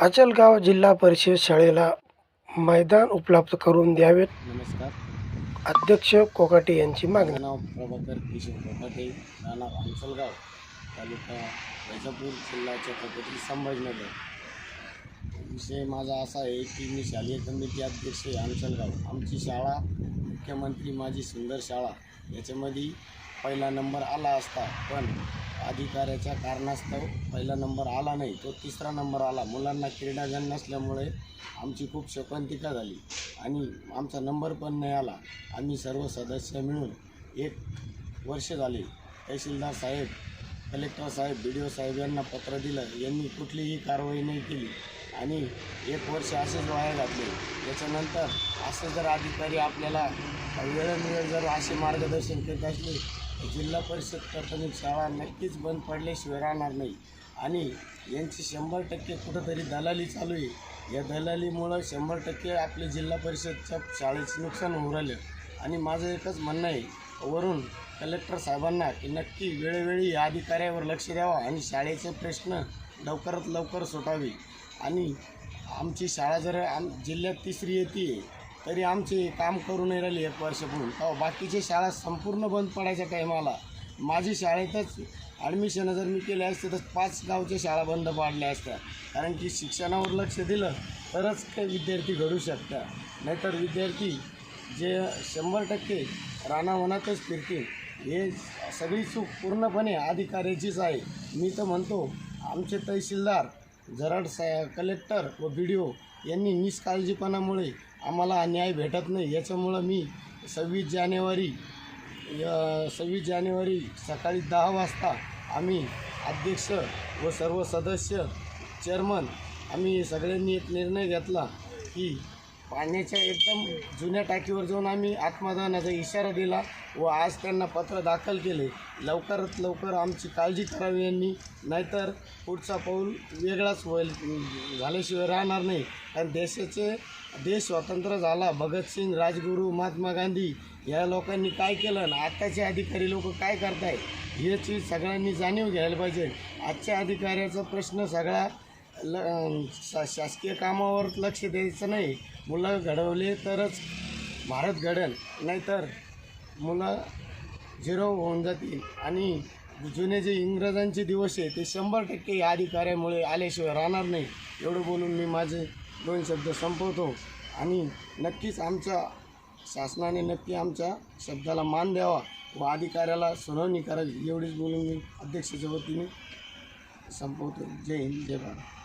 अचलगाव जिल्हा परिषद शाळेला मैदान उपलब्ध करून द्यावेत. नमस्कार. अध्यक्ष कोकाटे यांची मागणी. नाव प्रभाकर किशोर कोकाटे. राहणार अंचलगाव तालुका वैजापूर जिल्हा छत्रपती संभाजीनगर. विषय माझा असा आहे की मी शालेय समिती अध्यक्ष आहे अंचलगाव आमची शाळा मुख्यमंत्री माझी सुंदर शाळा याच्यामध्ये पहिला नंबर आला असता पण अधिकाऱ्याच्या कारणास्तव पहिला नंबर आला नाही तो तिसरा नंबर आला. मुलांना क्रीडागण नसल्यामुळे आमची खूप शोकांतिका झाली आणि आमचा नंबर पण नाही आला. आम्ही सर्व सदस्य मिळून एक वर्ष झाले. तहसीलदार साहेब कलेक्टर साहेब बी डी ओ साहेब यांना पत्र दिलं. यांनी कुठलीही कारवाई नाही केली आणि एक वर्ष असेच वाया घातले. त्याच्यानंतर असं जर अधिकारी आपल्याला वेळोवेळ जर असे मार्गदर्शन करत असले तर जिल्हा परिषद प्राथमिक शाळा नक्कीच बंद पडल्याशिवाय राहणार नाही. आणि यांची शंभर टक्के कुठंतरी दलाली चालू आहे. या दलालीमुळं शंभर टक्के आपले जिल्हा परिषदच्या शाळेचं नुकसान होऊ राहिलं. आणि माझं एकच म्हणणं आहे वरून कलेक्टर साहेबांना की नक्की वेळोवेळी या अधिकाऱ्यावर लक्ष द्यावा आणि शाळेचे प्रश्न लवकरात लवकर सुटावे आणि आमची शाळा जर आम जिल्ह्यात तिसरी येते तरी आमचे काम करू नाही राहिले एक वर्षापूर्वी. तेव्हा बाकीची शाळा संपूर्ण बंद पडायच्या टायमाला माझी शाळेतच ॲडमिशन जर मी केले असते तर पाच गावच्या शाळा बंद पाडल्या असत्या. कारण की शिक्षणावर लक्ष दिलं तरच काही विद्यार्थी घडू शकतात नाहीतर विद्यार्थी जे शंभर टक्के रानावनातच फिरतील हे सगळी चूक पूर्णपणे अधिकाऱ्याचीच आहे. मी तर म्हणतो आमचे तहसीलदार जराड सा कलेक्टर व बी डी ओ यांनी निष्काळजीपणामुळे आम्हाला न्याय भेटत नाही. याच्यामुळं मी सव्वीस जानेवारी सव्वीस जानेवारी सकाळी दहा वाजता आम्ही अध्यक्ष व सर्व सदस्य चेअरमन आम्ही सगळ्यांनी एक निर्णय घेतला की पाण्याच्या एकदम जुन्या टाकीवर जाऊन आम्ही आत्मदानाचा इशारा दिला व आज त्यांना पत्र दाखल केले. लवकरात लवकर आमची काळजी करावी यांनी. नाहीतर पुढचा पाऊल वेगळाच होईल झाल्याशिवाय राहणार नाही. कारण देशाचे देश स्वतंत्र झाला. भगतसिंग राजगुरू महात्मा गांधी या लोकांनी काय केलं आणि आत्ताचे अधिकारी लोक काय करताय याची सगळ्यांनी जाणीव घ्यायला पाहिजे. आजच्या अधिकाऱ्याचा प्रश्न सगळा ल शा शासकीय कामावर लक्ष द्यायचं नाही. मुलं घडवले तरच भारत घडेल नाहीतर मुलं झिरो होऊन जातील. आणि जुने जे इंग्रजांचे दिवस आहे ते शंभर टक्के या अधिकाऱ्यामुळे आल्याशिवाय राहणार नाही. एवढं बोलून मी माझे दोन शब्द संपवतो. आणि नक्कीच आमच्या शासनाने नक्की आमच्या शब्दाला मान द्यावा व अधिकाऱ्याला सुनावणी करावी एवढीच बोलून मी अध्यक्षाच्या वतीने संपवतो. जय हिंद जय भारत.